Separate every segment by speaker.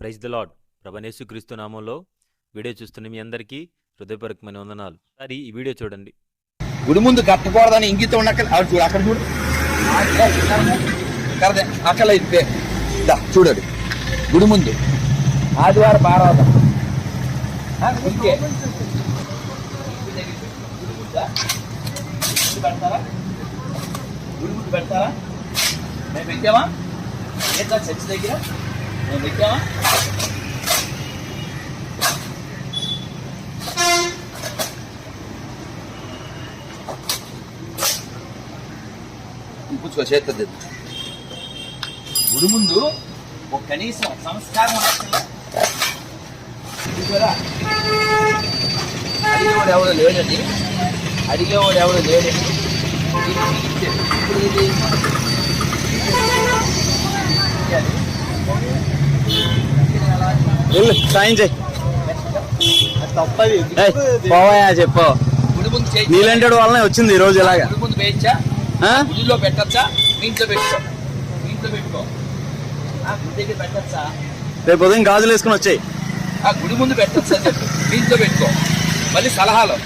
Speaker 1: Praise the lord ప్రభనేసు క్రీస్తు నామంలో video చూస్తున్న మీ అందరికీ హృదయపూర్వకమైన వందనాలు. సరే ఈ వీడియో చూడండి.
Speaker 2: గుడి ముందు కట్టకూడదని ఇంగితం ఉన్న అక్కడ చూడు అక్కడ చూడు. కరదే అక్కడ ఇప్పే చూడండి. గుడి ముందు. ఆదివారం పారాదం ఇంకే. పెడతారా? గుడి ముందు పెడతారా? మేము పెట్టామా? ఏంటా చర్చి దగ్గర? పెట్టామా కూర్చో చేస్తుంది గుడి ముందు ఒక కనీసం సంస్కారం? అడిగేవాడు ఎవరు లేడండి అడిగేవాడు ఎవరు లేడండి. ఇప్పుడు ఇది
Speaker 3: వెళ్ళు సాయం చేయి. ఏయ్, పోవయ్యా చెప్పు.
Speaker 2: గుడి ముందు చేయి
Speaker 3: నీలాంటి వల్లనే వచ్చింది ఈ రోజు ఇలాగా.
Speaker 2: గుడి ముందు వేయించా
Speaker 3: ఆ?
Speaker 2: గుడిలో పెట్టచ్చా మీ ఇంట్లో పెట్టుకో మీ ఇంట్లో పెట్టుకో ఆ గుడి దగ్గర పెట్టచ్చా
Speaker 3: రేపు ఉదయం గాజులు వేసుకుని వచ్చాయి.
Speaker 2: ఆ గుడి ముందు పెట్టచ్చు అని ఇంట్లో పెట్టుకో మళ్ళీ సలహాలు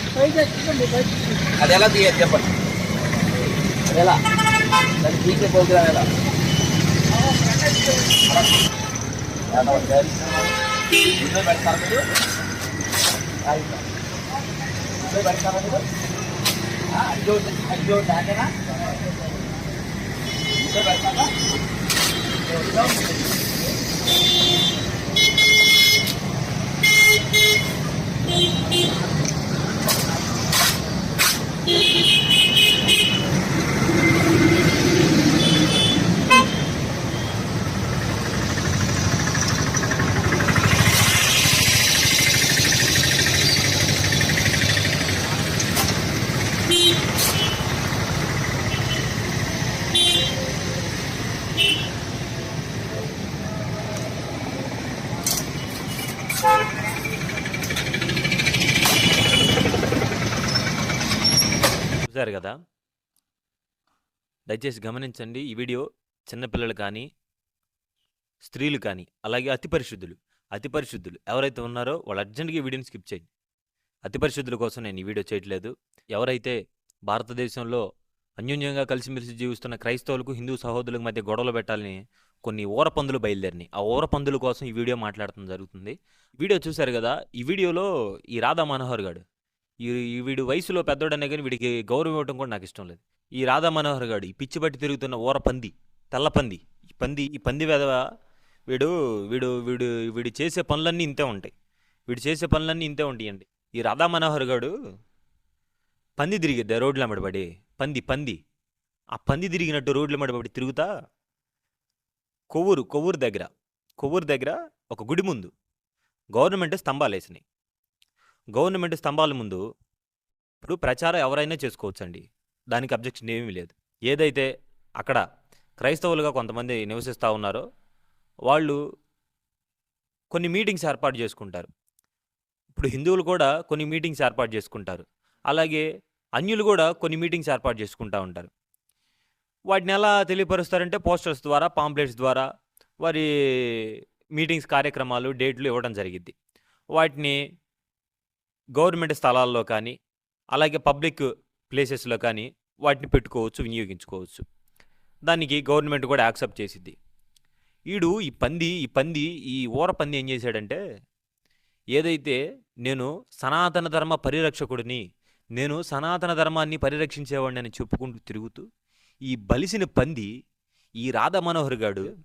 Speaker 2: అది ఎలా తీయాలి చెప్పండి అది ఎలా దాన్ని తీసే ప్రోగ్రామ్ ఎలా? ఎలా ఉంది? ఇంట్లో పెడతారా మీరు ఆ, ఇంట్లో. ఇంట్లో పెడతారా మీరు ఆ, అయ్యో అయ్యో దాకేనా ఇంట్లో పెడతారా
Speaker 1: చూశారు కదా దయచేసి గమనించండి ఈ వీడియో చిన్నపిల్లలు కానీ స్త్రీలు కానీ అలాగే అతి పరిశుద్ధులు అతి పరిశుద్ధులు ఎవరైతే ఉన్నారో వాళ్ళు అర్జెంట్గా ఈ వీడియోని స్కిప్ చేయండి. అతి పరిశుద్ధుల కోసం నేను ఈ వీడియో చేయట్లేదు. ఎవరైతే భారతదేశంలో అన్యోన్యంగా కలిసిమెలిసి జీవిస్తున్న క్రైస్తవులకు హిందూ సహోదరులకు మధ్య గొడవలు పెట్టాలని కొన్ని ఊర పందులు బయలుదేరినాయి. ఆ ఊర పందుల కోసం ఈ వీడియో మాట్లాడటం జరుగుతుంది. వీడియో చూశారు కదా ఈ వీడియోలో ఈ రాధా మనోహర్ గారు ఈ ఈ వీడు వయసులో పెద్దోడనే కానీ వీడికి గౌరవం ఇవ్వడం కూడా నాకు ఇష్టం లేదు. ఈ రాధా మనోహర్ గాడు ఈ పిచ్చి పట్టి తిరుగుతున్న ఊర పంది తెల్ల పంది. ఈ పంది ఈ పంది వెధవ? వీడు వీడు వీడు వీడు చేసే పనులన్నీ ఇంతే ఉంటాయి. వీడు చేసే పనులన్నీ ఇంతే ఉంటాయండి ఈ రాధా మనోహర్ గాడు పంది తిరిగిద్ద రోడ్ల మడబడి పంది పంది. ఆ పంది తిరిగినట్టు రోడ్ల మడబడి తిరుగుతా? కొవ్వూరు కొవ్వూరు దగ్గర కొవ్వూరు దగ్గర ఒక గుడి ముందు గవర్నమెంట్ స్తంభాలు వేసినాయి. గవర్నమెంట్ స్తంభాల ముందు ఇప్పుడు ప్రచారం ఎవరైనా చేసుకోవచ్చండి. దానికి అబ్జెక్షన్ ఏమీ లేదు. ఏదైతే అక్కడ క్రైస్తవులుగా కొంతమంది నివసిస్తూ ఉన్నారో వాళ్ళు కొన్ని మీటింగ్స్ ఏర్పాటు చేసుకుంటారు. ఇప్పుడు హిందువులు కూడా కొన్ని మీటింగ్స్ ఏర్పాటు చేసుకుంటారు. అలాగే అన్యులు కూడా కొన్ని మీటింగ్స్ ఏర్పాటు చేసుకుంటూ ఉంటారు. వాటిని ఎలా తెలియపరుస్తారంటే పోస్టర్స్ ద్వారా పాంప్లెట్స్ ద్వారా వారి మీటింగ్స్ కార్యక్రమాలు డేట్లు ఇవ్వడం జరిగింది వాటిని గవర్నమెంట్ స్థలాల్లో కానీ అలాగే పబ్లిక్ ప్లేసెస్లో కానీ వాటిని పెట్టుకోవచ్చు వినియోగించుకోవచ్చు. దానికి గవర్నమెంట్ కూడా యాక్సెప్ట్ చేసిద్ది. ఈడు ఈ పంది ఈ పంది ఈ ఊర పంది ఏం చేశాడంటే ఏదైతే నేను సనాతన ధర్మ పరిరక్షకుడిని నేను సనాతన ధర్మాన్ని పరిరక్షించేవాడిని అని చెప్పుకుంటూ తిరుగుతూ ఈ బలిసిన పంది ఈ రాధా మనోహర్ గాడు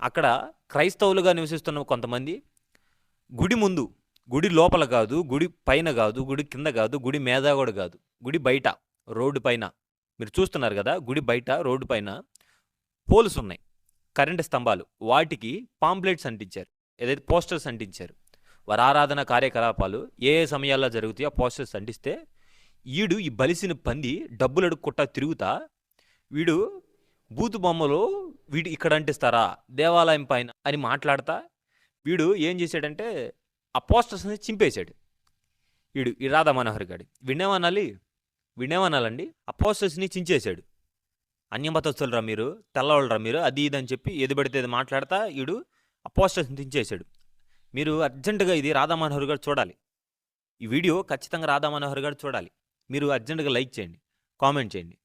Speaker 1: అక్కడ క్రైస్తవులుగా నివసిస్తున్న కొంతమంది గుడి ముందు గుడి లోపల కాదు గుడి పైన కాదు గుడి కింద కాదు గుడి మీద కూడా కాదు. గుడి బయట రోడ్డు పైన. మీరు చూస్తున్నారు కదా గుడి బయట రోడ్డు పైన పోల్స్ ఉన్నాయి కరెంటు స్తంభాలు. వాటికి పాంప్లెట్స్ అంటించారు. ఏదైతే పోస్టర్స్ అంటించారు. వారి ఆరాధన కార్యకలాపాలు ఏ ఏ సమయాల్లో జరుగుతాయో ఆ పోస్టర్స్ అంటిస్తే ఈడు ఈ బలిసిన పంది డబ్బులు అడుక్కుంటా తిరుగుతా వీడు బూతు బొమ్మలు వీడు ఇక్కడ అంటిస్తారా దేవాలయం పైన అని మాట్లాడతా వీడు ఏం చేశాడంటే ఆ పోస్టర్స్ని చింపేశాడు. వీడు ఈ రాధా మనోహర్ గాడి. వినేమనాలి? వినేమనాలండి? ఆ పోస్టర్స్ని చించేశాడు. అన్యమతస్తులరా మీరు? తెల్లవాళ్ళరా మీరు? అది ఇది అని చెప్పి ఏది పడితే అది మాట్లాడతా వీడు ఆ పోస్టర్స్ని దించేశాడు మీరు అర్జెంటుగా ఇది రాధా మనోహర్ గారు చూడాలి. ఈ వీడియో ఖచ్చితంగా రాధా మనోహర్ గారు చూడాలి. మీరు అర్జెంటుగా లైక్ చేయండి. కామెంట్ చేయండి.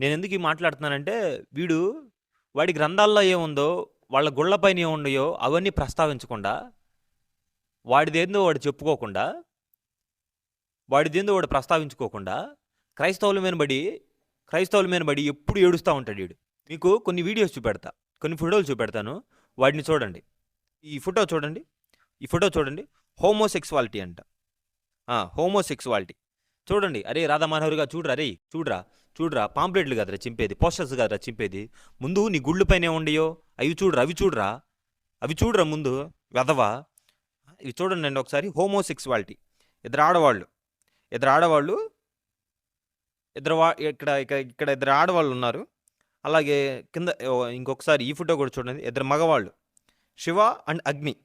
Speaker 1: నేను ఎందుకు ఈ మాట్లాడుతున్నానంటే వీడు వాడి గ్రంథాల్లో ఏముందో వాళ్ళ గుళ్ళపైన ఏముండయో అవన్నీ ప్రస్తావించకుండా వాడిదేందో వాడు చెప్పుకోకుండా వాడిదేందో వాడు ప్రస్తావించుకోకుండా క్రైస్తవుల మీద బడి క్రైస్తవుల మీద బడి ఎప్పుడు ఏడుస్తూ ఉంటాడు వీడు. మీకు కొన్ని వీడియోస్ చూపెడతా కొన్ని ఫోటోలు చూపెడతాను. వాడిని చూడండి. ఈ ఫోటో చూడండి. ఈ ఫోటో చూడండి. హోమోసెక్సువాలిటీ అంట. హోమోసెక్సువాలిటీ. చూడండి. అరే రాధా మనోహర్గా చూడరా? అరే చూడరా? చూడరా? పాంప్లెట్లు కదరా చింపేది. పోస్టర్స్ కదరా చింపేది. ముందు నీ గుళ్ళు పైన ఉండయో అవి చూడరా? అవి చూడరా? అవి చూడరా ముందు? వెదవా ఇవి చూడండి అండి ఒకసారి. హోమోసెక్సువాలిటీ. ఇద్దరు ఆడవాళ్ళు. ఇద్దరు ఆడవాళ్ళు ఇద్దరు వా ఇక్కడ ఇక్కడ ఇక్కడ ఇద్దరు ఆడవాళ్ళు ఉన్నారు. అలాగే కింద ఇంకొకసారి ఈ ఫోటో కూడా చూడండి. ఇద్దరు మగవాళ్ళు. శివ అండ్ అగ్ని.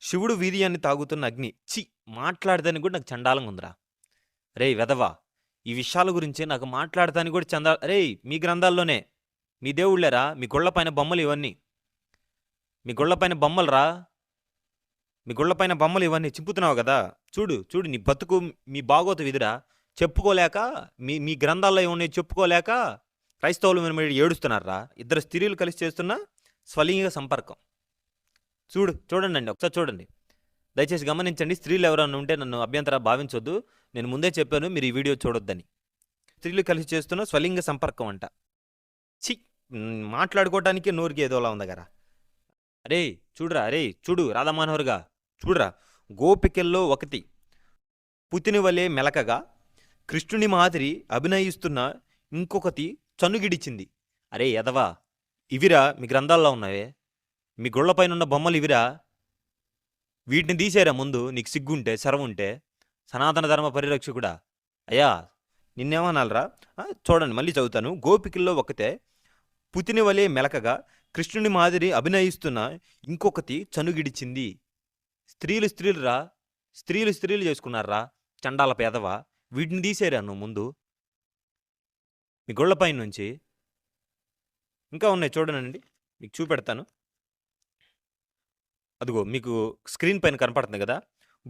Speaker 1: శివుడు వీర్యాన్ని తాగుతున్న అగ్ని. చి మాట్లాడదానికి కూడా నాకు చండాలంగా ఉందిరా. రే వెదవా ఈ విషయాల గురించి నాకు మాట్లాడటానికి కూడా చందా రే మీ గ్రంథాల్లోనే. మీ దేవుళ్ళేరా మీ గుళ్ళపైన బొమ్మలు ఇవన్నీ. మీ గుళ్ళపైన బొమ్మలు రా. మీ గుళ్ళపైన బొమ్మలు ఇవన్నీ చింపుతున్నావు కదా. చూడు చూడు నీ బతుకు మీ బాగోత విధురా చెప్పుకోలేక మీ మీ గ్రంథాల్లో ఏమున్నాయి చెప్పుకోలేక క్రైస్తవులు మీద మీరు ఏడుస్తున్నారా? ఇద్దరు స్త్రీలు కలిసి చేస్తున్న స్వలింగ సంపర్కం. చూడు చూడండి అండి ఒకసారి చూడండి. దయచేసి గమనించండి స్త్రీలు ఎవరైనా ఉంటే నన్ను అభ్యంతర భావించొద్దు. నేను ముందే చెప్పాను మీరు ఈ వీడియో చూడొద్దని. స్త్రీలు కలిసి చేస్తున్న స్వలింగ సంపర్కం అంట. చి మాట్లాడుకోవటానికి నోరుకి ఏదోలా ఉంది కదా. అరే చూడురా అరే చూడు రాధామనోహర్గా చూడురా గోపికల్లో ఒకటి. పుతిని వలె మెలకగా కృష్ణుని మాదిరి అభినయిస్తున్న ఇంకొకటి చనుగిడిచింది. అరే ఎదవా ఇవిరా మీ గ్రంథాల్లో ఉన్నవే? మీ గుళ్ళపైనున్న బొమ్మలు ఇవిరా? వీటిని తీసేరా ముందు నీకు సిగ్గుంటే ఉంటే సనాతన ధర్మ పరిరక్షకుడా? అయ్యా నిన్నేమనాలరా? చూడండి మళ్ళీ చదువుతాను. గోపికల్లో ఒకతే పుతిని వలె మెలకగా కృష్ణుని మాదిరి అభినయిస్తున్న ఇంకొకటి చనుగిడిచింది. స్త్రీలు స్త్రీలురా స్త్రీలు స్త్రీలు చేసుకున్నారా చండాల పేదవా వీటిని తీసేరా నువ్వు ముందు. మీ గొళ్ళపై నుంచి. ఇంకా ఉన్నాయి చూడనండి మీకు చూపెడతాను. అదిగో మీకు స్క్రీన్ పైన కనపడుతుంది కదా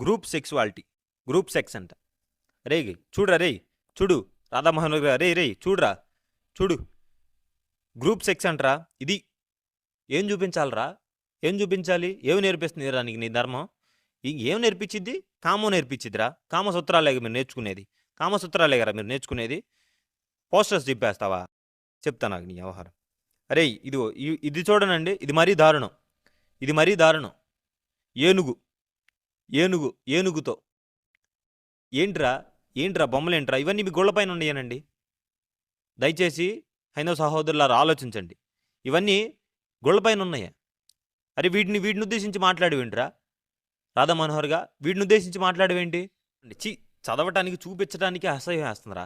Speaker 1: గ్రూప్ సెక్సువాలిటీ గ్రూప్ సెక్స్ అంట. రే చూడరా రే చూడు రాధామోహన్ గారు రే రే చూడరా చూడు. గ్రూప్ సెక్స్ అంటరా ఇది ఏం చూపించాలరా? ఏం చూపించాలి? ఏమి నేర్పిస్తుంది రా నీకు నీ ధర్మం? ఏం నేర్పించిద్ది? కామం నేర్పించిద్దిరా. కామసూత్రాలే మీరు నేర్చుకునేది. కామసూత్రాలేగరా మీరు నేర్చుకునేది. పోస్టర్స్ చెప్పేస్తావా చెప్తా నాకు నీ వ్యవహారం. అరే ఇది ఇది చూడనండి ఇది మరీ దారుణం. ఇది మరీ దారుణం. ఏనుగు. ఏనుగు ఏనుగుతో. ఏంట్రా? ఏంట్రా? బొమ్మలేంట్రా ఇవన్నీ మీ గోళ్ళపైన ఉండేయనండి. దయచేసి హైందవ సహోదరులారా ఆలోచించండి. ఇవన్నీ గోళ్ళపైన ఉన్నాయా అరే వీటిని వీటిని ఉద్దేశించి మాట్లాడేవేంట్రా? రాధా మనోహర్గా వీటిని ఉద్దేశించి మాట్లాడేవేంటి? చి చదవటానికి చూపించడానికి అసహ్యం వేస్తుందిరా.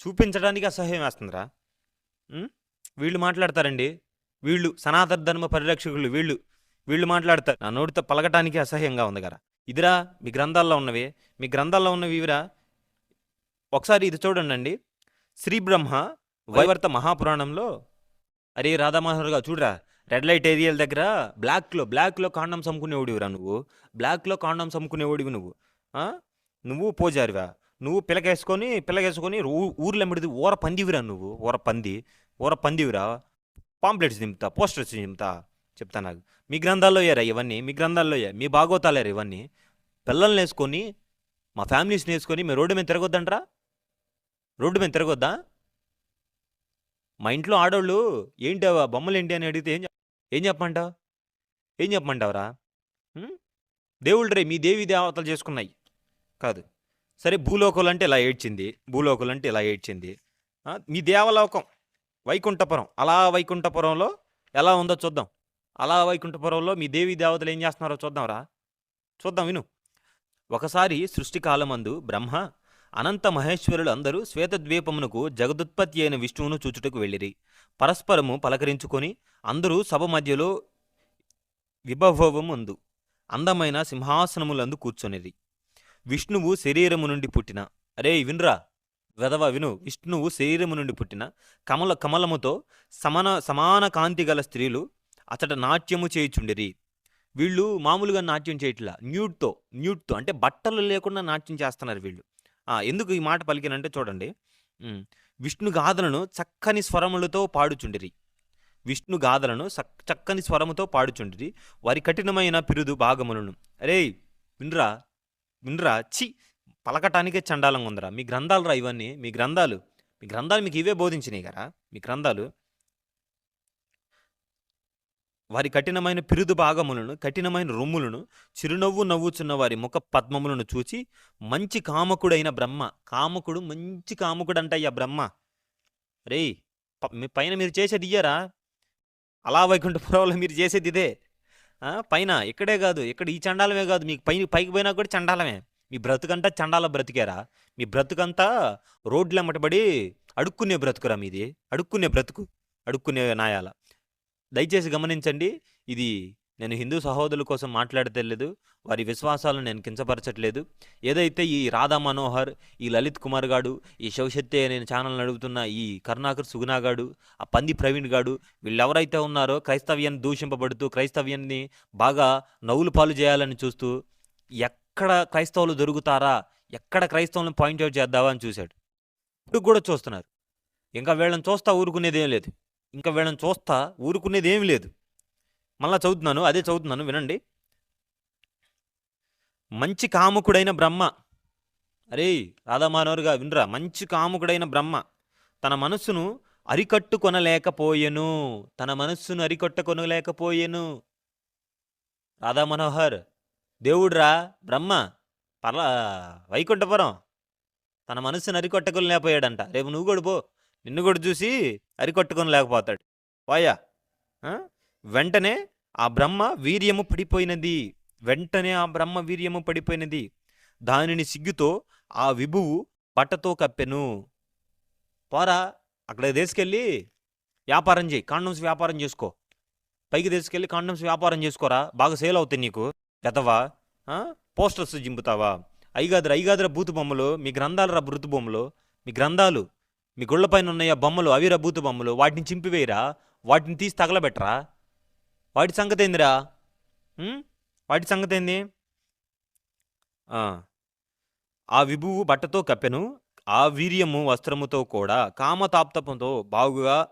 Speaker 1: చూపించడానికి అసహ్యం వేస్తుందిరా. వీళ్ళు మాట్లాడతారండి. వీళ్ళు సనాతన ధర్మ పరిరక్షకులు వీళ్ళు వీళ్ళు మాట్లాడతారు. నా నోటితో పలకటానికి అసహ్యంగా ఉంది కదా ఇదిరా మీ గ్రంథాల్లో ఉన్నవి. మీ గ్రంథాల్లో ఉన్నవి ఇవిరా. ఒకసారి ఇది చూడండి శ్రీ బ్రహ్మ వైవర్త మహాపురాణంలో అరే రాధామోహన్గా చూడరా. రెడ్ లైట్ ఏరియాల దగ్గర బ్లాక్లో బ్లాక్లో కాండమ్స్ అమ్ముకునేవాడివిరా నువ్వు. బ్లాక్లో కాండమ్స్ అమ్ముకునేవాడివి నువ్వు. నువ్వు పోజారివా? నువ్వు పిల్లకేసుకొని పిల్లకేసుకొని ఊర్లో ఎమ్మడిది ఊర పందివిరా నువ్వు? ఊర పంది? ఊర పందివిరా? పాంప్లెట్స్ దింపుతా పోస్టర్స్ దింపుతా చెప్తా నాకు. మీ గ్రంథాల్లో అయ్యారా ఇవన్నీ? మీ గ్రంథాల్లో అయ్యా మీ బాగోతాలేరు ఇవన్నీ? పిల్లల్ని వేసుకొని మా ఫ్యామిలీస్ని వేసుకొని మీరు రోడ్డు మీద తిరగొద్దంట్రా? రోడ్డు మీద తిరగొద్దా? మా ఇంట్లో ఆడోళ్ళు ఏంటి బొమ్మలేంటి? బొమ్మలు ఏంటి అని అడిగితే ఏం ఏం చెప్పమంటావు? ఏం చెప్పమంటావురా? ఉం? దేవుళ్ళు రే మీ దేవి దేవతలు చేసుకున్నాయి. కాదు. సరే భూలోకాలు అంటే ఇలా ఏడ్చింది భూలోకాలు అంటే ఇలా ఏడ్చింది. మీ దేవలోకం వైకుంఠపురం. అలా వైకుంఠపురంలో ఎలా ఉందో చూద్దాం. అలా వైకుంఠపురంలో మీ దేవి దేవతలు ఏం చేస్తున్నారో చూద్దాంరా. చూద్దాం విను. ఒకసారి సృష్టి కాలమందు బ్రహ్మ అనంత మహేశ్వరులు అందరూ శ్వేతద్వీపమునకు జగదుత్పత్తి అయిన విష్ణువును చూచుటకు వెళ్ళిరి. పరస్పరము పలకరించుకొని అందరూ సభ మధ్యలో విభవముందు అందమైన సింహాసనములందు కూర్చొనిరి. విష్ణువు శరీరము నుండి పుట్టిన. అరే వినురా వెదవ విను. విష్ణువు శరీరము నుండి పుట్టిన కమల కమలముతో సమాన సమాన కాంతి గల స్త్రీలు అతడ నాట్యము చేయుచుండిరి. వీళ్ళు మామూలుగా నాట్యం చేయట్లా. న్యూడ్తో న్యూడ్తో అంటే బట్టలు లేకుండా నాట్యం చేస్తున్నారు వీళ్ళు. ఆ, ఎందుకు ఈ మాట పలికినంటే చూడండి. ఉమ్, విష్ణు గాథలను చక్కని స్వరములతో పాడుచుండిరి. విష్ణు గాథలను సక్- చక్కని స్వరముతో పాడుచుండిరి. వారి కఠినమైన పిరుదు భాగములను. అరే వినరా? వినరా? చి పలకటానికే చండాలంగా ఉందిరా. మీ గ్రంథాలు రా ఇవన్నీ. మీ గ్రంథాలు. మీ గ్రంథాలు మీకు ఇవే బోధించినాయి కదా. మీ గ్రంథాలు. వారి కఠినమైన పిరుదు భాగములను కఠినమైన రొమ్ములను చిరునవ్వు నవ్వుచున్న వారి ముఖ పద్మములను చూచి మంచి కామకుడైన బ్రహ్మ కామకుడు మంచి కామకుడు అంటయ్యా బ్రహ్మ. రేయ్ ప- మీ పైన మీరు చేసేది ఇయ్యారా? అలా వైకుంఠపురంలో మీరు చేసేది ఇదే. పైన ఇక్కడే కాదు ఇక్కడ ఈ చండాలమే కాదు మీకు పై పైకి పోయినా కూడా చండాలమే. మీ బ్రతుకంతా చండాల బ్రతికారా. మీ బ్రతుకంతా రోడ్లు ఎమ్మటబడి అడుక్కునే బ్రతుకురా మీది అడుక్కునే బ్రతుకు అడుక్కునే నాయాల. దయచేసి గమనించండి. ఇది నేను హిందూ సహోదరుల కోసం మాట్లాడతలేదు వారి విశ్వాసాలను నేను కించపరచట్లేదు. ఏదైతే ఈ రాధా మనోహర్ ఈ లలిత్ కుమార్ గాడు ఈ శివశక్తి నేను ఛానల్ నడుపుతున్న ఈ కరుణాకర్ సుగుణా గాడు ఆ పంది ప్రవీణ్ గాడు వీళ్ళెవరైతే ఉన్నారో క్రైస్తవ్యాన్ని దూషింపబడుతూ క్రైస్తవ్యాన్ని బాగా నవ్వులు పాలు చేయాలని చూస్తూ ఎక్కడ క్రైస్తవులు దొరుకుతారా ఎక్కడ క్రైస్తవులను పాయింట్అవుట్ చేద్దావా అని చూశాడు. ఇప్పుడు కూడా చూస్తున్నారు. ఇంకా వీళ్ళని చూస్తా ఊరుకునేదేం లేదు. ఇంకా వీళ్ళని చూస్తా ఊరుకునేది ఏమీ లేదు. మళ్ళా చదువుతున్నాను అదే చదువుతున్నాను వినండి. మంచి కాముకుడైన బ్రహ్మ. అరే రాధామానవరుగా వినరా మంచి కాముకుడైన బ్రహ్మ. తన మనస్సును అరికట్టుకొనలేకపోయెను. తన మనస్సును అరికట్టుకొనలేకపోయెను. రాధా మనోహర్ దేవుడురా బ్రహ్మ పర్లా వైకుంఠపురం. తన మనస్సును అరికొట్టుకొని లేకపోయాడంట రేపు నువ్వు కూడా పో. నిన్ను కూడా చూసి అరికొట్టుకొని లేకపోతాడు. వాయా? వెంటనే ఆ బ్రహ్మ వీర్యము పడిపోయినది. వెంటనే ఆ బ్రహ్మ వీర్యము పడిపోయినది. దానిని సిగ్గుతో ఆ విభువు బట్టతో కప్పెను. పోరా అక్కడ తీసుకెళ్ళి వ్యాపారం చేయి. కాండమ్స్ వ్యాపారం చేసుకో. పైకి తీసుకెళ్ళి కాండమ్స్ వ్యాపారం చేసుకోరా? బాగా సేల్ అవుతాయి నీకు. పెదవా పోస్టర్స్ జింపుతావా? ఐగాదర ఐగాదర బూతు బొమ్మలు. మీ గ్రంథాలరా బృతు బొమ్మలు. మీ గ్రంథాలు. మీ గుళ్ళపైన ఆ బొమ్మలు అవి బూతు బొమ్మలు. వాటిని చింపివేయరా? వాటిని తీసి తగలబెట్టరా? వాటి సంగతి ఏందిరా? వాటి సంగతి ఏంది? ఆ. ఆ విభువు బట్టతో కప్పెను ఆ వీర్యము వస్త్రముతో కూడా కామతాప్తపంతో బాగుగా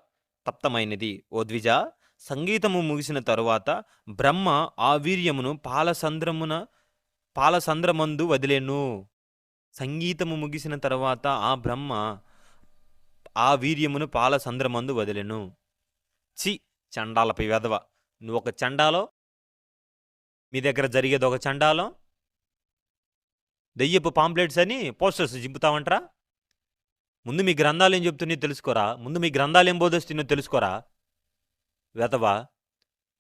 Speaker 1: తప్తమైనది. ఓ ద్విజ సంగీతము ముగిసిన తరువాత బ్రహ్మ ఆ వీర్యమును పాలసంద్రమున పాలసంద్రమందు వదిలేను. సంగీతము ముగిసిన తర్వాత ఆ బ్రహ్మ ఆ వీర్యమును పాలసంద్రమందు వదిలెను. చి చండాలపై వెధవ. నువ్వు ఒక చండాలో? మీ దగ్గర జరిగేది ఒక చండాలం? దెయ్యపు పాంప్లెట్స్ అని పోస్టర్స్ చింపుతావంటరా? ముందు మీ గ్రంథాలు ఏం చెప్తున్నాయో తెలుసుకోరా? ముందు మీ గ్రంథాలు ఏం బోధిస్తున్నాయో తెలుసుకోరా? వెతవా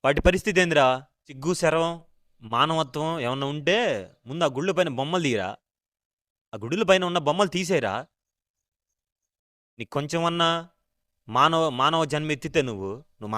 Speaker 1: వాటి పరిస్థితి ఏందిరా? సిగ్గు శరవం మానవత్వం ఏమన్నా ఉంటే ముందు ఆ గుళ్ళ పైన బొమ్మలు తీయరా? ఆ గుడుల పైన ఉన్న బొమ్మలు తీసేయరా? నీకు కొంచెమన్నా మానవ మానవ జన్మ ఎత్తితే నువ్వు నువ్వు